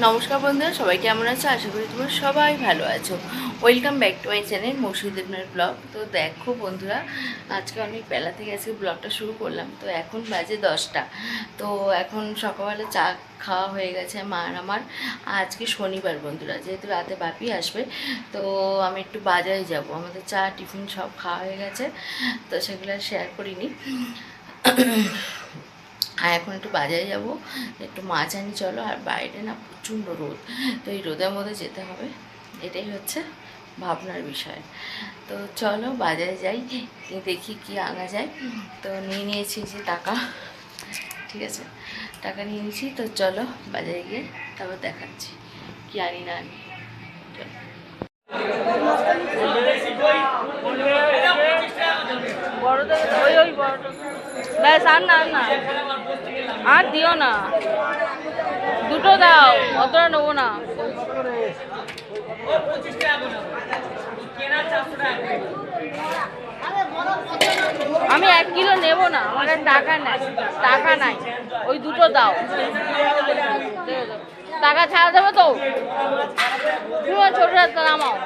নমস্কার বন্ধুরা, সবাই কেমন আছো? আশা করি তোমরা সবাই ভালো আছো। Welcome back to my channel মসুদেবনের blog তো দেখো বন্ধুরা, আজকে অনেক বেলা থেকে আজকে ব্লগটা শুরু করলাম। তো এখন বাজে দশটা। তো এখন সকালবেলা চা খাওয়া হয়ে গেছে মার আমার। আজকে শনিবার বন্ধুরা, যেহেতু রাতে বাপি আসবে, তো আমি একটু বাজারে যাব। আমাদের চা, টিফিন সব খাওয়া হয়ে গেছে, তো সেগুলো শেয়ার করিনি। আর এখন একটু বাজারে যাব। একটু মাছ আনি, চলো। আর বাইরে না প্রচণ্ড রোদ। তো এই রোদের মধ্যে যেতে হবে। এটাই হচ্ছে ভাবনার বিষয়। তো চলো বাজারে যাই। দেখি কি আনা যায়। তো নিয়ে নিয়েছি যে টাকা। ঠিক আছে? টাকা নিয়ে নিয়েছি। তো চলো বাজারে গিয়ে তারপর দেখাচ্ছি কি আনি, না আনি। বড়দের ওই ওই বড়টা ব্যাস, আর না না। আর দিও না। দুটো দাও, অতটা নেব না। আমি এক কিলো নেব না, আমার টাকা নাই টাকা নাই। ওই দুটো দাও। টাকা ছাড়া দেবে তো। তুমি ছোট রাস্তা নামাও।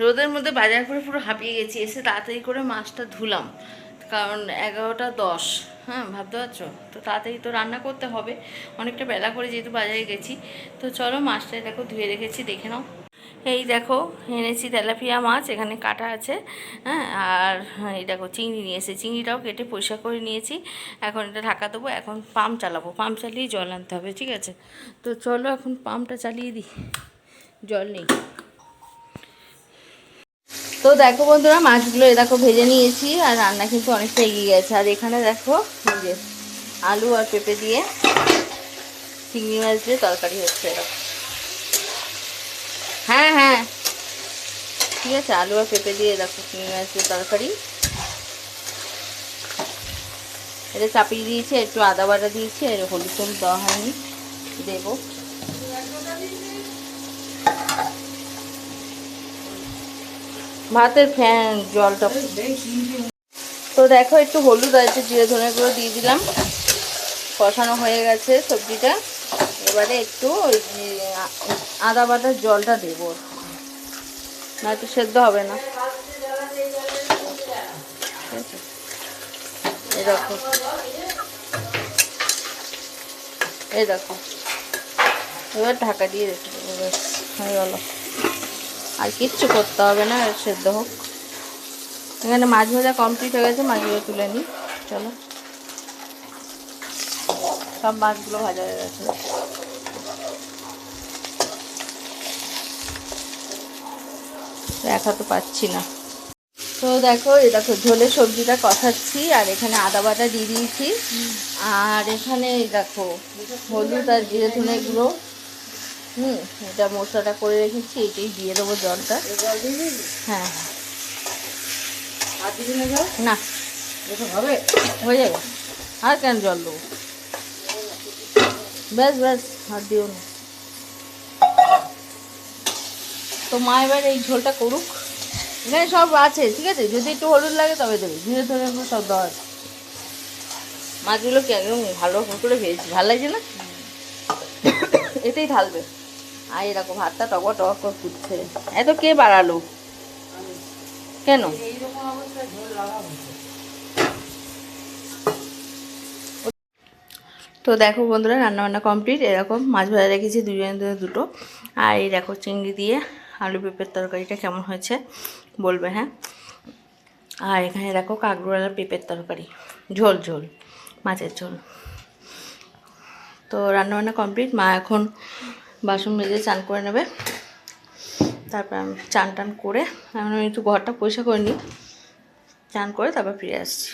রোদের মধ্যে বাজার করে পুরো হাঁপিয়ে গেছি। এসে তাড়াতাড়ি করে মাছটা ধুলাম। কারণ এগারোটা দশ। হ্যাঁ ভাবতে পারছ? তো তাড়াতাড়ি তো রান্না করতে হবে। অনেকটা বেলা করে যেহেতু বাজারে গেছি। তো চলো মাছটা দেখো ধুয়ে রেখেছি, দেখে নাও। এই দেখো, এনেছি তেলাপিয়া মাছ, এখানে কাটা আছে। হ্যাঁ আর এই দেখো চিংড়ি নিয়ে এসে চিংড়িটাও কেটে পরিষ্কার করে নিয়েছি। এখন এটা ঢাকা দেবো, এখন পাম্প চালাবো। পাম্প চালিয়ে জল আনতে হবে, ঠিক আছে? তো চলো এখন পাম্পটা চালিয়ে দিই। জল নেই। তো দেখো বন্ধুরা, মাছগুলো এ দেখো ভেজে নিয়েছি আর রান্না কিন্তু অনেকটা এগিয়ে গেছে। আর এখানে দেখো যে আলু আর পেঁপে দিয়ে চিংড়ি মাছ দিয়ে তরকারি হচ্ছে। এরকম হ্যাঁ হ্যাঁ। ঠিক আছে, আলু আর পেঁপে দিয়ে দেখো চিংড়ি মাছ দিয়ে তরকারি। এটা চাপিয়ে দিয়েছি, একটু আদা বাটা দিয়েছি, আর হলুদ টলুদ দেওয়া হয়নি, দেবো। ভাতের ফ্যান, জলটা। তো দেখো, একটু হলুদ আছে, জিরে ধনে গুঁড়ো দিয়ে দিলাম। কষানো হয়ে গেছে সবজিটা। এবারে একটু ওই আদা বাটার জলটা দেবো। নয়তো সেদ্ধ হবে না। এই দেখো। এই দেখো। এবার ঢাকা দিয়ে রেখে দেবো। হয়ে গেলো। আর কিচ্ছু করতে হবে না, সেদ্ধ হোক। এখানে মাছ ভাজা কমপ্লিট হয়ে গেছে, মাছগুলো তুলে নিই। চলো। সব মাছগুলো ভাজা হয়ে গেছে। দেখা তো পাচ্ছি না। তো দেখো এই দেখো ঝোলে সবজিটা কষাচ্ছি, আর এখানে আদা বাটা দিয়ে দিয়েছি। আর এখানে দেখো, হলুদ আর জিরে ধনে গুঁড়ো হুম, এটা মশলাটা করে রেখেছি এটাই দিয়ে দেবো জলটা। হ্যাঁ আর না হবে হয়ে যাবে। আর কেন জল দেবো? ব্যাস ব্যাস, আর দিও না। তো মা এবার এই ঝোলটা করুক। এখানে সব আছে, ঠিক আছে? যদি একটু হলুদ লাগে তবে দেবে, ধীরে ধরে সব দেওয়া আছে মাছগুলো কি একদম ভালো করে ভেজেছি ভালো লাগছে না? এতেই ঢালবে। আর এরকম ভাতটা টক টক করে ফুটছে। এত কে বাড়ালো? কেন? তো দেখো বন্ধুরা রান্না বান্না কমপ্লিট এরকম মাছ ভাজা রেখেছি জন্য দুটো। আর এই দেখো চিংড়ি দিয়ে আলু পেঁপের তরকারিটা কেমন হয়েছে বলবে হ্যাঁ? আর এখানে দেখো কাকরোলার পেঁপের তরকারি। ঝোল ঝোল, মাছের ঝোল। তো রান্নাবান্না কমপ্লিট মা এখন বাসন মেজে চান করে নেবে। তারপর আমি চান টান করে আমি একটু ঘরটা পরিষ্কার করে নিই। চান করে তারপর ফিরে আসছি।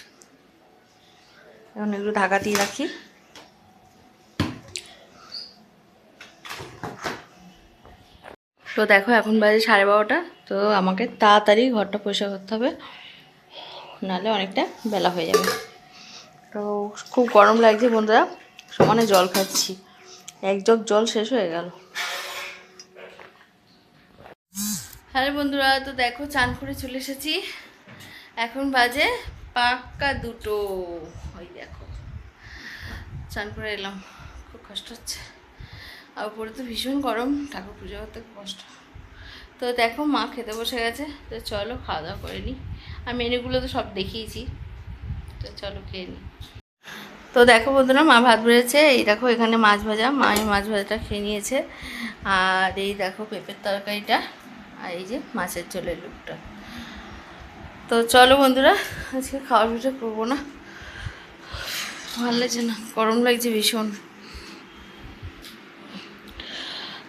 এখন একটু ঢাকা দিয়ে রাখি। তো দেখো এখন বাজে সাড়ে বারোটা, তো আমাকে তাড়াতাড়ি ঘরটা পরিষ্কার করতে হবে। নাহলে অনেকটা বেলা হয়ে যাবে। তো খুব গরম লাগছে বন্ধুরা, সমানে জল খাচ্ছি। এক জগ জল শেষ হয়ে গেল। হ্যালো বন্ধুরা, তো দেখো চান করে চলে এসেছি। এখন বাজে পাক্কা দুটো। ওই দেখো, চান করে এলাম, খুব কষ্ট হচ্ছে। আর উপরে তো ভীষণ গরম, ঠাকুর পুজো করতে কষ্ট। তো দেখো মা খেতে বসে গেছে, তো চলো খাওয়া দাওয়া করে নিই আর মেনুগুলো তো সব দেখিয়েছি, তো চলো খেয়ে নিই তো দেখো বন্ধুরা, মা ভাত বেড়েছে। এই দেখো এখানে মাছ ভাজা। মা এই মাছ ভাজাটা খেয়ে নিয়েছে। আর এই দেখো পেঁপের তরকারিটা আর এই যে মাছের ঝোলের লুকটা। তো চলো বন্ধুরা, আজকে খাওয়ার ভিডিও করব না। ভালো লাগছে না, গরম লাগছে ভীষণ।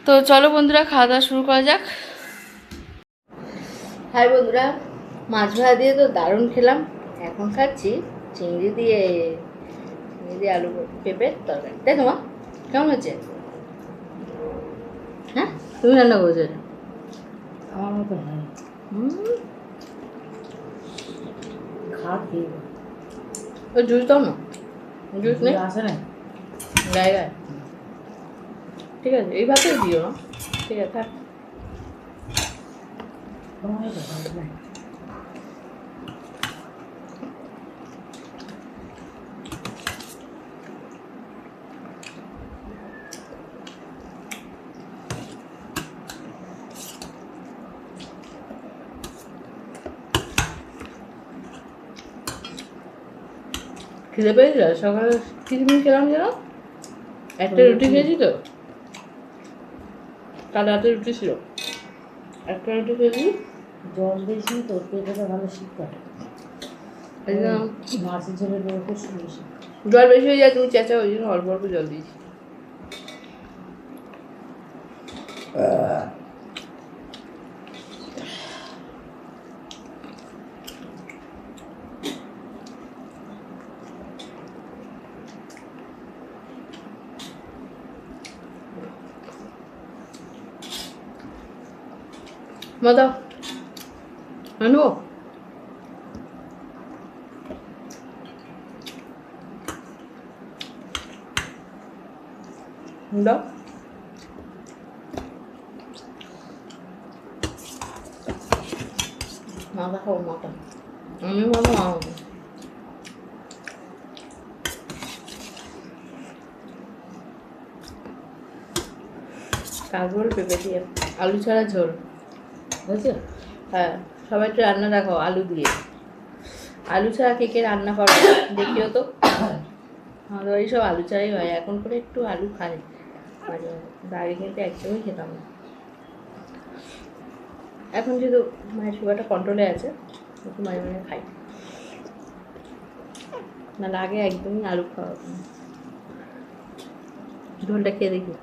তো চলো বন্ধুরা, খাওয়া দাওয়া শুরু করা যাক। হাই বন্ধুরা, মাছ ভাজা দিয়ে তো দারুণ খেলাম। এখন খাচ্ছি চিংড়ি দিয়ে। চিংড়ি দিয়ে আলু পেঁপের তরকারি। তাই তো মা কেমন হচ্ছে? হ্যাঁ? তুমি রান্না করেছ? এটা? আমার মতো হয় খা খেয়ে ওই জুস দাও না। জুস নেই? আসে না গায়ে গায়ে? ঠিক আছে এই ভাতেই দিও। না ঠিক আছে থাক। খিদে পেয়েছিল? সকালে খিচুড়ি খেলাম যেন। একটা রুটি খেয়েছি তো কাল রাতে রুটি ছিল। একটা রুটি খেয়েছি। জল দিয়েছি তো পেটটা ভালো শীত মাছের ঝোলের বরফে শুয়েছি জল বেশি হয়ে যায় তুমি চেঁচা ওই জন্য অল্প অল্প জল দিয়েছি। দাও আনব দাও মাথা খাব মাথা আমি বলো খাব। কাগর পেঁপে দিয়ে আলু ছাড়া ঝোল বুঝছ? হ্যাঁ সবাই একটু রান্না দেখো আলু দিয়ে। আলু ছাড়া কে রান্না করো, দেখিও তো। আমাদের বাড়ি সব আলু ছাড়াই হয়, এখন করে একটু আলু খাই আগে কিন্তু একদমই খেতাম না। এখন যেহেতু মায়ের সুগারটা কন্ট্রোলে আছে, একটু মাঝে মাঝে খাই। নাহলে আগে একদমই আলু খাওয়া ঝোলটা খেয়ে দেখি।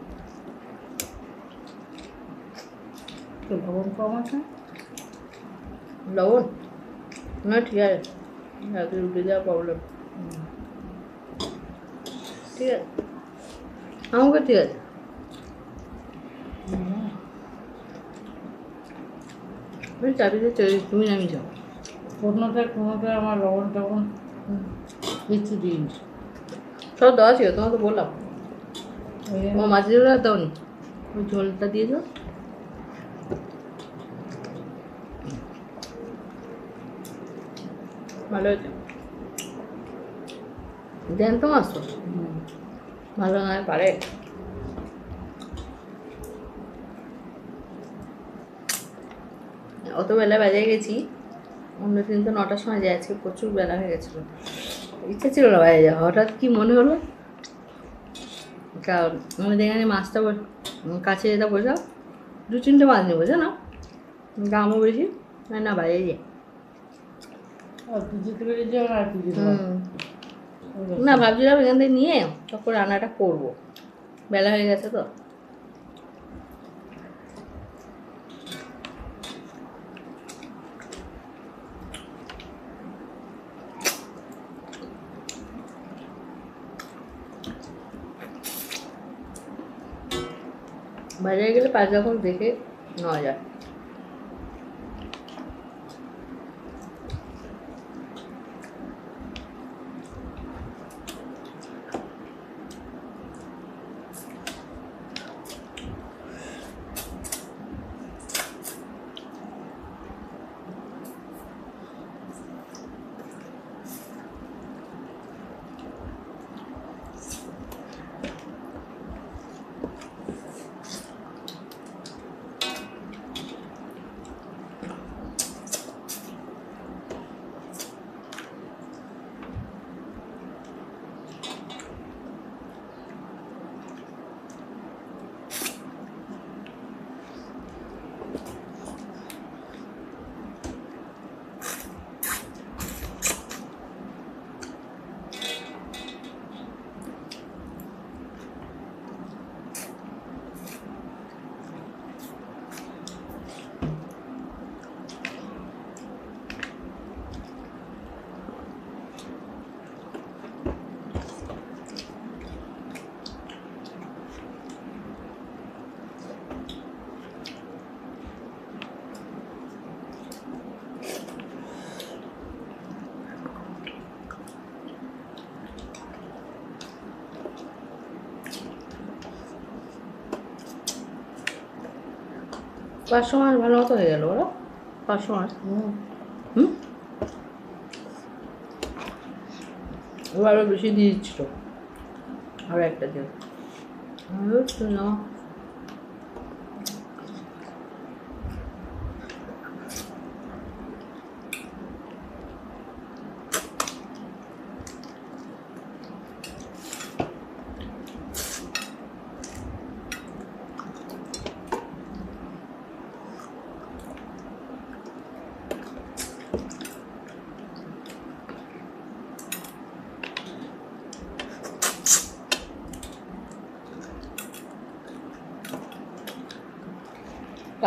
তো লবণ কম আছে। লবণ? না ঠিক আছে। রাতে রুটি দেওয়া প্রবলেম ঠিক আছে। আমাকে ঠিক আছে। চাবিতে চলে তুমি নামি যাও কোনোটা কোনোটা আমার লবণ টবণ কিচ্ছু দিইনি। সব দেওয়া ছিল তোমাকে বললাম। ও ঝোল আর দাওনি? ওই ঝোলটা দিয়ে দাও। ভালো হয়েছে। দেন তো মাছ তো। ভালো নয়, পারে। অত বেলা বেজে গেছি, অন্য দিন তো নটার সময় যাই আজকে প্রচুর বেলা হয়ে গেছিল। ইচ্ছা ছিল না বাইরে যাওয়া হঠাৎ কি মনে হলো? কারণ আমাদের এখানে মাছটা কাছে যেটা বসাও দু তিনটে মাছ নেব, জানো? দামও বেশি না না বাইরে যাই আর তুই যেতে পেরে যাও আর কি যেতে পারব। হুম ওই ব্যাপার। না ভাবছিলাম এখান থেকে নিয়ে তখন রান্নাটা করব। বেলা হয়ে গেছে তো। বাজারে গেলে পাঁচ রকম দেখে নেওয়া যায়। পাঁচশো মাস ভালো মতো হয়ে গেল ওরা? পাঁচশো মাস। হুম। এবার আরও বেশি দিয়ে দিচ্ছিল আরও একটা দিন না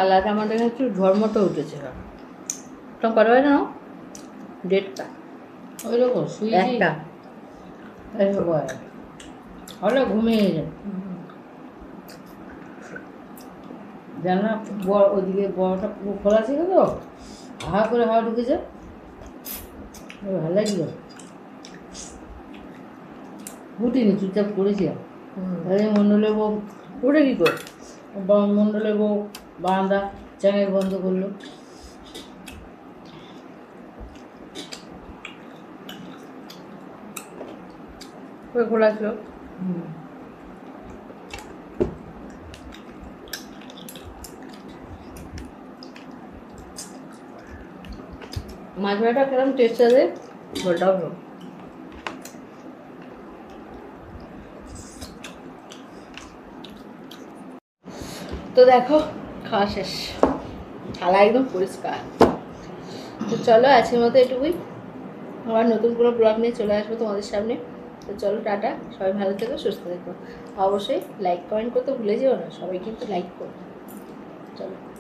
কালারটা আমাদের একটু ঝড় মতো উঠেছে তখন কত হয় জানো ডেটটা ওই রকম একটা। হলে ঘুমিয়ে যায়। জানলা বড় ওদিকে বড়টা পুরো খোলা ছিল তো হা করে হাওয়া ঢুকেছে। ভালো লাগল। উঠিনি চুপচাপ করেছিলাম তাহলে মণ্ডলের বউ উঠে কী করে? মণ্ডলের বউ বারান্দা চ্যানেল বন্ধ করল। খোলা ছিল। মাছ ভাড়াটা কিরম টেস্ট আছে ঝোলটাও ভালো তো দেখো খাওয়া শেষ। থালা একদম পরিষ্কার। তো চলো আজকের মতো এটুকুই। আবার নতুন কোনো ব্লগ নিয়ে চলে আসব তোমাদের সামনে। তো চলো টাটা। সবাই ভালো থেকো, সুস্থ থেকো। অবশ্যই লাইক কমেন্ট করতে ভুলে যেও না। সবাই কিন্তু লাইক করো চলো।